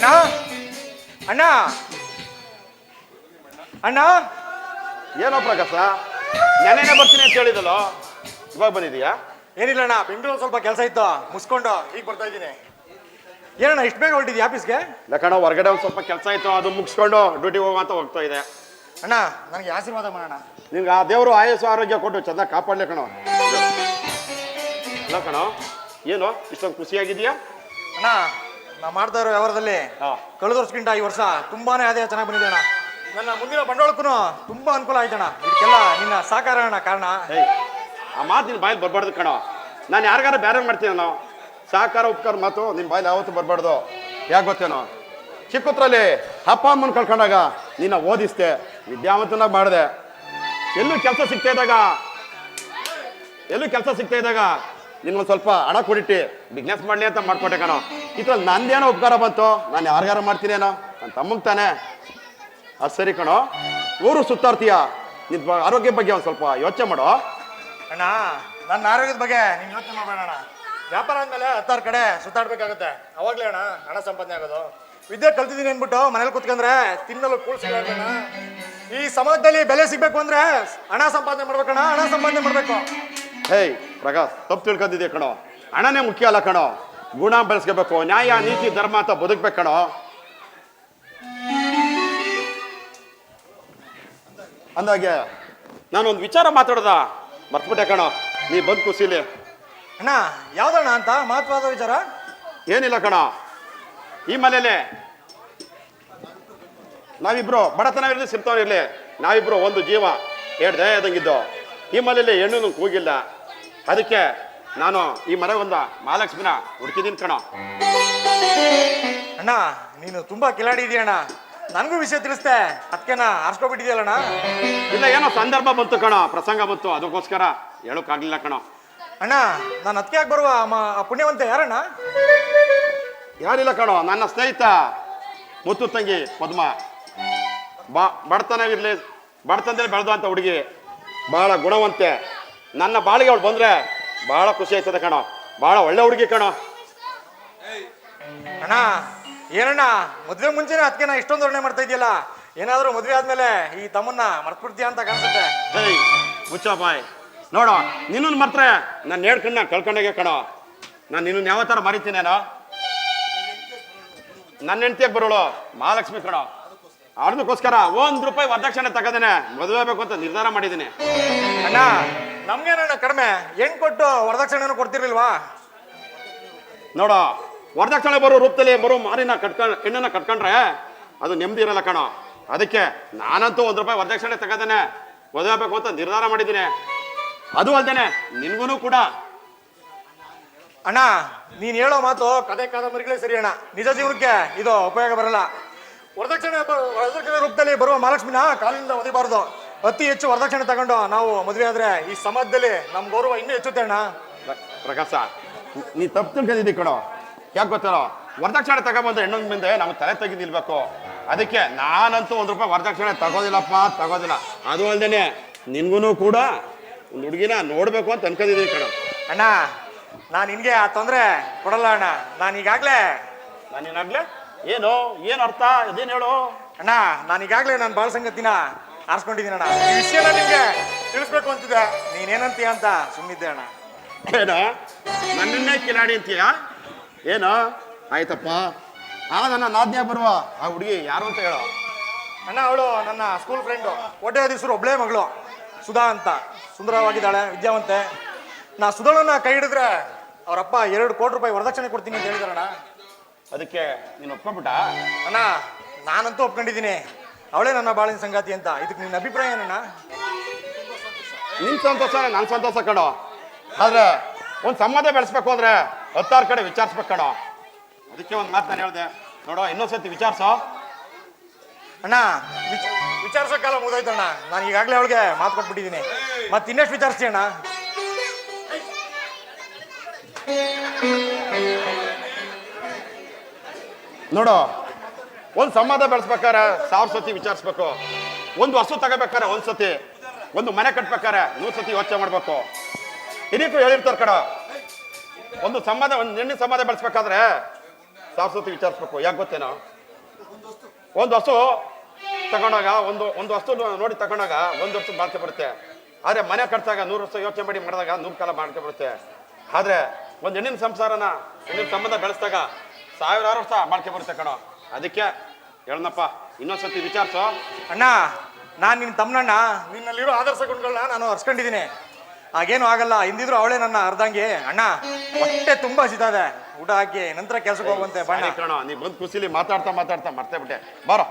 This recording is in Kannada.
ಅಣ್ಣ? ಅಣ್ಣ? ಅಣ್ಣ? ಏನೋ ಪ್ರಕಾಶ? ನೆನೆನೆ ಬರ್ತೀನಿ ಅಂತ ಹೇಳಿದಲ್ಲೋ? ಇವಾಗ ಬಂದಿದೀಯಾ ಏನಿಲ್ಲ ಅಣ್ಣ ಬೆಂಗಳೂರು ಸ್ವಲ್ಪ ಕೆಲಸ ಇತ್ತು. ಮುಸ್ಕೊಂಡು ಈಗ ಬರ್ತಾ ಇದ್ದೀನಿ. ಏನಣ್ಣ ಇಷ್ಟು ಬೇಗ ಹೊರಟಿದ್ಯಾ ಆಫೀಸ್ಗೆ? ಯಾಕಣ್ಣ ಹೊರಗಡೆ ಒಂದು ಸ್ವಲ್ಪ ಕೆಲಸ ಇತ್ತು ಅದು ಮುಗಿಸ್ಕೊಂಡು ಡ್ಯೂಟಿ ಅಂತ ಹೋಗ್ತಾ ಇದೆ ಅಣ್ಣ ನನಗೆ ಆಶೀರ್ವಾದ ಮಾಡೋಣ. ನಿಮ್ಗೆ ಆ ದೇವರು ಆಯಸ್ಸು ಆರೋಗ್ಯ ಕೊಟ್ಟು ಚೆನ್ನಾಗಿ ಕಾಪಾಡಲಿ ಕಣೋ. ಅಲ್ಲ ಕಣೋ ಏನು? ಇಷ್ಟೊಂದು ಖುಷಿಯಾಗಿದೆಯಾ ಅಣ್ಣ ನಾ ಮಾಡ್ತಾ ಇರೋ ವ್ಯವಹಾರದಲ್ಲಿ ಹಾ. ಕಳೆದ ವರ್ಷಕ್ಕಿಂತ ಈ ವರ್ಷ ತುಂಬಾನೇ ಅದೇ ಚೆನ್ನಾಗಿ ಬಂದಿದೆ ಅಣ್ಣ. ನನ್ನ ಮುಂದಿನ ಬಂಡವಾಳಕ್ಕೂ ತುಂಬಾ ಅನುಕೂಲ ಆಯ್ತಣ್ಣ ಇದಕ್ಕೆಲ್ಲ ನಿನ್ನ ಸಹಕಾರ ಅಣ್ಣ ಕಾರಣ. ಏಯ್ ಆ ಮಾತು ನಿನ್ನ ಬಾಯಲ್ಲಿ ಬರಬಾರ್ದು ಕಣೋ. ನಾನು ಯಾರಿಗಾರ ಬೇರೆ ಮಾಡ್ತೀನಿ ನಾನು ಸಹಕಾರ ಉಪಕಾರ ಮಾತು ನಿನ್ನ ಬಾಯಲ್ಲಿ ಯಾವತ್ತೂ ಬರಬಾರ್ದು. ಯಾಕೆ ಗೊತ್ತೇನೋ ಚಿಕ್ಕತ್ರಲ್ಲಿ ಅಪ್ಪ ಅಮ್ಮನ ಕಳ್ಕೊಂಡಾಗ ನಿನ್ನ ಓದಿಸ್ದೆ ವಿದ್ಯಾವಂತನ ಮಾಡಿದೆ. ಎಲ್ಲೂ ಕೆಲಸ ಸಿಗ್ತಾ ಇದ್ದಾಗ ಎಲ್ಲೂ ಕೆಲಸ ಸಿಗ್ತಾ ಇದ್ದಾಗ ನಿನ್ಗೊಂದು ಸ್ವಲ್ಪ ಹಣ ಕೊಡಿಟ್ಟು ಬಿಸ್ನೆಸ್ ಮಾಡಲಿ ಅಂತ ಮಾಡ್ಕೊಟ್ಟೆ ಕಣೋ. ಇದ್ರಲ್ಲಿ ನಂದೇನೋ ಉಪಕಾರ ಬಂತು? ನಾನು ಯಾರಿಗಾರ ಮಾಡ್ತೀನೇನೋ? ನನ್ನ ತಮ್ಮಗ್ ತಾನೆ. ಅದು ಸರಿ ಕಣೋ. ಊರು ಸುತ್ತಾರ್ತೀಯ ನಿನ್ನ ಆರೋಗ್ಯ ಬಗ್ಗೆ ಒಂದು ಸ್ವಲ್ಪ ಯೋಚನೆ ಮಾಡೋ. ಅಣ್ಣ ನನ್ನ ಆರೋಗ್ಯದ ಬಗ್ಗೆ ನೀನು ಯೋಚನೆ ಮಾಡಬೇಡ ಅಣ್ಣ. ವ್ಯಾಪಾರ ಅಂದಮೇಲೆ ಹತ್ತಾರು ಕಡೆ ಸುತ್ತಾಡ್ಬೇಕಾಗುತ್ತೆ. ಅವಾಗಲೇ ಅಣ್ಣ ಹಣ ಸಂಪಾದನೆ ಆಗೋದು. ವಿದ್ಯೆ ಕಲ್ತಿದ್ದೀನಿ ಅಂದ್ಬಿಟ್ಟು ಮನೇಲಿ ಕುತ್ಕೊಂಡ್ರೆ ತಿನ್ನಲು ಕೂಳ್ ಈ ಸಮಾಜದಲ್ಲಿ ಬೆಲೆ ಸಿಗ್ಬೇಕು ಅಂದ್ರೆ ಹಣ ಸಂಪಾದನೆ ಮಾಡ್ಬೇಕಣ್ಣ ಹಣ ಸಂಪಾದನೆ ಮಾಡ್ಬೇಕು. ಹೇಯ್ ಪ್ರಕಾಶ್ ತಪ್ಪು ತಿಳ್ಕೊಂಡಿದ್ದೆ ಕಣೋ? ಹಣನೇ ಮುಖ್ಯ ಅಲ್ಲ ಕಣೋ. ಗುಣ ಬೆಳೆಸ್ಕೋಬೇಕು. ನ್ಯಾಯ ನೀತಿ ಧರ್ಮ ಅಂತ ಬದುಕ್ಬೇಕು ಕಣೋ. ಅಂದಾಗೆ ನಾನೊಂದು ವಿಚಾರ ಮಾತಾಡ್ದ? ಮರ್ತ್ಬಿಟ್ಟೆ ಕಣೋ. ನೀ ಬಂದ್ ಖುಷಿಲಿ ಅಣ್ಣ ಯಾವ್ದಣ್ಣ ಅಂತ? ಮಹತ್ವದ ವಿಚಾರ? ಏನಿಲ್ಲ ಕಣ. ಈ ಮನೇಲಿ ನಾವಿಬ್ರು ಬಡತನ ಇರಲಿ ಸಿರ್ತವನ ಇರ್ಲಿ ನಾವಿಬ್ರು ಒಂದು ಜೀವ ಎರಡು ದಯದಂಗಿದ್ದು ಈ ಮನೇಲಿ ಹೆಣ್ಣು ಕೂಗಿಲ್ಲ. ಅದಕ್ಕೆ ನಾನು ಈ ಮನೆ ಒಂದ ಮಹಾಲಕ್ಷ್ಮಿನ ಹುಡುಕಿದೀನಿ ಕಣ. ಅಣ್ಣ ನೀನು ತುಂಬಾ ಕಿಲಾಡಿ ಅಣ್ಣ ನನಗೂ ವಿಷಯ ತಿಳಿಸ್ತೆ ಅದಕ್ಕೆನ ಅಣ್ಣ ಇಲ್ಲ ಏನೋ ಸಂದರ್ಭ ಬಂತು ಕಣ ಪ್ರಸಂಗ ಬಂತು. ಅದಕ್ಕೋಸ್ಕರ ಹೇಳೋಕ್ಕಾಗ್ಲಿಲ್ಲ ಕಣ. ಅಣ್ಣ ನಾನು ಅದಕ್ಕೆ ಬರುವ? ಮ- ಆ ಪುಣ್ಯವಂತ ಯಾರಣ್ಣ? ಯಾರಿಲ್ಲ ಕಣೋ ನನ್ನ ಸ್ನೇಹಿತ ಮುತ್ತು ತಂಗಿ ಪದ್ಮ. ಬಾ ಬಡತನವಿರಲಿ ಬಡತನದಲ್ಲಿ ಬೆಳೆದಂತ ಹುಡುಗಿ ಭಾಳ ಗುಣವಂತೆ. ನನ್ನ ಬಾಳಿಗೆ ಅವಳು ಬಂದರೆ ಭಾಳ ಖುಷಿ ಆಯ್ತದೆ ಕಣೋ. ಭಾಳ ಒಳ್ಳೆ ಹುಡುಗಿ ಕಣೋ. ಅಣ್ಣ ಏನಣ್ಣ ಮದ್ವೆ ಮುಂಚೆನೆ ಅದಕ್ಕೆ ನಾ ಇಷ್ಟೊಂದು ವರ್ಣೆ ಮಾಡ್ತಾ ಇದೆಯಲ್ಲ ಏನಾದರೂ ಮದ್ವೆ ಆದ್ಮೇಲೆ ಈ ತಮ್ಮನ್ನ ಮರ್ತ್ಬಿಡ್ತೀಯ ಅಂತ ಕಾಣಿಸುತ್ತೆ. ಮುಚ್ಚಪ್ಪ ಮುಚ್ಚ ಬಾಯ್. ನೋಡೋ ನಿನ್ನನ್ನು ಮಾತ್ರ ನಾನು ಹೇಳ್ಕಣ್ಣ ಕಳ್ಕೊಂಡಾಗೆ ಕಣೋ. ನಾನು ನಿನ್ನನ್ನು ಯಾವ ಥರ ಮರಿತೀನೇನೋ? ನನ್ನ ಹೆಂಡ್ತಿಯಾಗಿ ಬರೋಳು ಮಹಾಲಕ್ಷ್ಮಿ ಕಣೋ. ಅದಕ್ಕೋಸ್ಕರ ಒಂದ್ ರೂಪಾಯಿ ವರದಕ್ಷಿಣೆ ತಗದೇನೆ. ಮದುವೆ ಬೇಕು ಅಂತ ನಿರ್ಧಾರ ಮಾಡಿದ್ದೀನಿ. ಅಣ್ಣ ನಮ್ಗೇನಣ್ಣ ಕಡಿಮೆ? ಹೆಣ್ ಕೊಟ್ಟು ವರದಕ್ಷಿಣೆನೂ ಕೊಡ್ತಿರ್ಲಿಲ್ವಾ? ನೋಡ ವರದಕ್ಷಿಣೆ ಬರೋ ರೂಪದಲ್ಲಿ ಬರೋ ಮಾರಿನ ಕಟ್ಕೊಂಡ್ ಹೆಣ್ಣನ್ನ ಕಟ್ಕೊಂಡ್ರೆ ಅದು ನೆಮ್ಮದಿ ಇರಲ್ಲ ಕಣೋ. ಅದಕ್ಕೆ ನಾನಂತೂ ಒಂದ್ ರೂಪಾಯಿ ವರದಕ್ಷಿಣೆ ತಗದೇನೆ. ಮದುವೆ ಬೇಕು ಅಂತ ನಿರ್ಧಾರ ಮಾಡಿದ್ದೀನಿ. ಅದು ಅಲ್ದೇನೆ ನಿನ್ಗೂ ಕೂಡ. ಅಣ್ಣ ನೀನ್ ಹೇಳೋ ಮಾತು ಕತೆ ಕಾದಂಬರಿಗಳೇ ಸರಿ ಅಣ್ಣ. ನಿಜ ಜೀವನಕ್ಕೆ ಇದು ಉಪಯೋಗ ಬರಲ್ಲ. ವರದಕ್ಷಿಣೆ ವರದಕ್ಷಿಣೆ ರೂಪದಲ್ಲಿ ಬರುವ ಮಹಾಲಕ್ಷ್ಮಿನ ಕಾಲಿನಿಂದ ಒದಿಬಾರ್ದು ಅತಿ ಹೆಚ್ಚು ವರದಕ್ಷಿಣೆ ತಗೊಂಡು ನಾವು ಮದುವೆ ಆದ್ರೆ ಈ ಸಮಾಜದಲ್ಲಿ ನಮ್ ಗೌರವ ಇನ್ನೂ ಹೆಚ್ಚುತ್ತೆ ಅಣ್ಣ. ಪ್ರ- ಪ್ರಕಾಶ ನೀ ತಪ್ಪು ತಿಳ್ಕೊಂಡಿದ್ದಿ ಕಣೋ. ಯಾಕೆ ಗೊತ್ತಲ್ಲ ವರದಕ್ಷಿಣೆ ತಗೊಂಬಂದ ಹೆಣ್ಣೊಂದ್ ಮುಂದೆ ನಾವು ತಲೆ ತೆಗೆದಿಲ್ಬೇಕು. ಅದಕ್ಕೆ ನಾನಂತೂ ಒಂದು ರೂಪಾಯಿ ವರದಕ್ಷಿಣೆ ತಗೋದಿಲ್ಲಪ್ಪ ತಗೋದಿಲ್ಲ. ಅದು ಅಲ್ದೇನೆ ನಿನ್ಗೂ ಕೂಡ ಒಂದು ಹುಡುಗಿನ ನೋಡ್ಬೇಕು ಅಂತ ಅನ್ಕೊಂಡಿದ್ದೀನಿ ಕಣೋ. ಅಣ್ಣ ನಾನು ನಿನ್ಗೆ ಆ ತೊಂದರೆ ಕೊಡಲ್ಲ ಅಣ್ಣ. ನಾನು ಈಗಾಗಲೇ ನಾನು ಏನಾಗ್ಲೆ? ಏನು ಏನು ಅರ್ಥ? ಅದೇನು ಹೇಳು? ಅಣ್ಣ ನಾನು ಈಗಾಗಲೇ ನಾನು ಬಾಳ ಸಂಗತಿನ ಆರಿಸ್ಕೊಂಡಿದ್ದೀನಿ ಅಣ್ಣ ಈ ವಿಷಯನ ನಿಮಗೆ ತಿಳಿಸ್ಬೇಕು ಅಂತಿದ್ದೆ. ನೀನೇನಂತೀಯ ಅಂತ ಸುಮ್ಮಿದ್ದೆ ಅಣ್ಣ. ಏನು? ನನ್ನನ್ನೇ ಕಿಲಾಡಿ ಅಂತೀಯ? ಏನು? ಆಯ್ತಪ್ಪ. ಆ ನನ್ನ ನಾದ್ನ್ಯಾಗ ಬರುವ ಆ ಹುಡುಗಿ ಯಾರು ಅಂತ ಹೇಳು. ಅಣ್ಣ ಅವಳು ನನ್ನ ಸ್ಕೂಲ್ ಫ್ರೆಂಡು ಒಟ್ಟೆ ದಿವಸರು ಒಬ್ಳೇ ಮಗಳು. ಸುಧಾ ಅಂತ. ಸುಂದರವಾಗಿದ್ದಾಳೆ ವಿದ್ಯಾವಂತೆ. ನಾ ಸುಧಾಳನ್ನ ಕೈ ಹಿಡಿದ್ರೆ ಅವರಪ್ಪ ಎರಡು ಕೋಟಿ ರೂಪಾಯಿ ವರದಕ್ಷಿಣೆ ಕೊಡ್ತೀನಿ ಅಂತ ಹೇಳಿದಾರಣ್ಣ ಅದಕ್ಕೆ ನೀನು ಒಪ್ಕೊಂಡ್ಬಿಟ್ಟ ಅಣ್ಣ ನಾನಂತೂ ಒಪ್ಕೊಂಡಿದ್ದೀನಿ. ಅವಳೇ ನನ್ನ ಬಾಳಿನ ಸಂಗಾತಿ ಅಂತ. ಇದಕ್ಕೆ ನಿನ್ನ ಅಭಿಪ್ರಾಯ ಏನಣ್ಣ? ನಿನ್ ಸಂತೋಷ ನನ್ನ ಸಂತೋಷ ಕಣೋ. ಆದ್ರೆ ಒಂದು ಸಂಬಂಧ ಬೆಳೆಸ್ಬೇಕು ಅಂದ್ರೆ ಹತ್ತಾರು ಕಡೆ ವಿಚಾರಿಸ್ಬೇಕು ಕಣೋ. ಅದಕ್ಕೆ ಒಂದು ಮಾತು ನಾನು ಹೇಳ್ದೆ. ನೋಡೋ ಇನ್ನೊಂದ್ಸತಿ ವಿಚಾರಿಸೋ. ಅಣ್ಣ ವಿಚ- ವಿಚಾರಿಸೋ ಕಾಲ ಮುಗಿದೋಯ್ತಣ್ಣ. ನಾನು ಈಗಾಗಲೇ ಅವಳಿಗೆ ಮಾತು ಕೊಟ್ಬಿಟ್ಟಿದ್ದೀನಿ. ಮತ್ತೆ ಇನ್ನೆಷ್ಟು ವಿಚಾರಿಸಿ ಅಣ್ಣ. ನೋಡು, ಒಂದು ಸಂಬಂಧ ಬೆಳೆಸ್ಬೇಕಾರೆ ಸಾವಿರ ಸತಿ ವಿಚಾರಿಸ್ಬೇಕು. ಒಂದು ಹಸು ತಗೋಬೇಕಾರೆ ಒಂದು ಸತಿ, ಒಂದು ಮನೆ ಕಟ್ಬೇಕಾರೆ ನೂರು ಸತಿ ಯೋಚನೆ ಮಾಡ್ಬೇಕು. ಹಿರಿಯರು ಹೇಳಿರ್ತಾರೆ ಕಡ ಒಂದು ಸಂಬಂಧ, ಒಂದು ನಿನ್ನೆ ಸಂಬಂಧ ಬೆಳೆಸ್ಬೇಕಾದ್ರೆ ಸಾವಿರ ಸತಿ ವಿಚಾರಿಸ್ಬೇಕು. ಯಾಕೆ ಗೊತ್ತೇನೋ? ಒಂದು ಹಸು ತಗೊಂಡಾಗ, ಒಂದು ಒಂದು ವಸ್ತು ನೋಡಿ ತಗೊಂಡಾಗ ಒಂದು ವರ್ಷ ಬಾಳ್ಕೆ ಬರುತ್ತೆ. ಆದರೆ ಮನೆ ಕಟ್ಟಿದಾಗ ನೂರು ವರ್ಷ ಯೋಚನೆ ಮಾಡಿ ಮಾಡಿದಾಗ ನೂರು ಕಾಲ ಬಾಳ್ಕೆ ಬರುತ್ತೆ. ಆದರೆ ಒಂದು ಹೆಣ್ಣಿನ ಸಂಸಾರನ, ಹೆಣ್ಣಿನ ಸಂಬಂಧ ಬೆಳೆಸಿದಾಗ ಸಾವಿರಾರು ವರ್ಷ ಬಾಳ್ಕೆ ಬರುತ್ತೆ ಕಣೋ. ಅದಕ್ಕೆ ಹೇಳನಪ್ಪ ಇನ್ನೊಂದ್ಸತಿ ವಿಚಾರಿಸೋ. ಅಣ್ಣ ನಾನು ನಿನ್ನ ತಮ್ಮಣ್ಣ ನಿನ್ನಲ್ಲಿರೋ ಆದರ್ಶ ಗುಣಗಳನ್ನ ನಾನು ಹರ್ಸ್ಕೊಂಡಿದ್ದೀನಿ. ಹಾಗೇನು ಆಗಲ್ಲ ಹಿಂದಿದ್ರು ಅವಳೇ ನನ್ನ ಅರ್ಧಂಗೆ. ಅಣ್ಣ ಹೊಟ್ಟೆ ತುಂಬಾ ಹಸಿತದೆ ಊಟ ಹಾಕಿ ನಂತರ ಕೆಲ್ಸಕ್ಕೆ ಹೋಗುವಂತೆ ಬಣ್ಣ ಸರಿ ಕಣೋ ನೀ ಬಂದು ಖುಷಿಲಿ ಮಾತಾಡ್ತಾ ಮಾತಾಡ್ತಾ ಮರ್ತೇ ಬಿಟ್ಟೆ. ಬಾರೋ.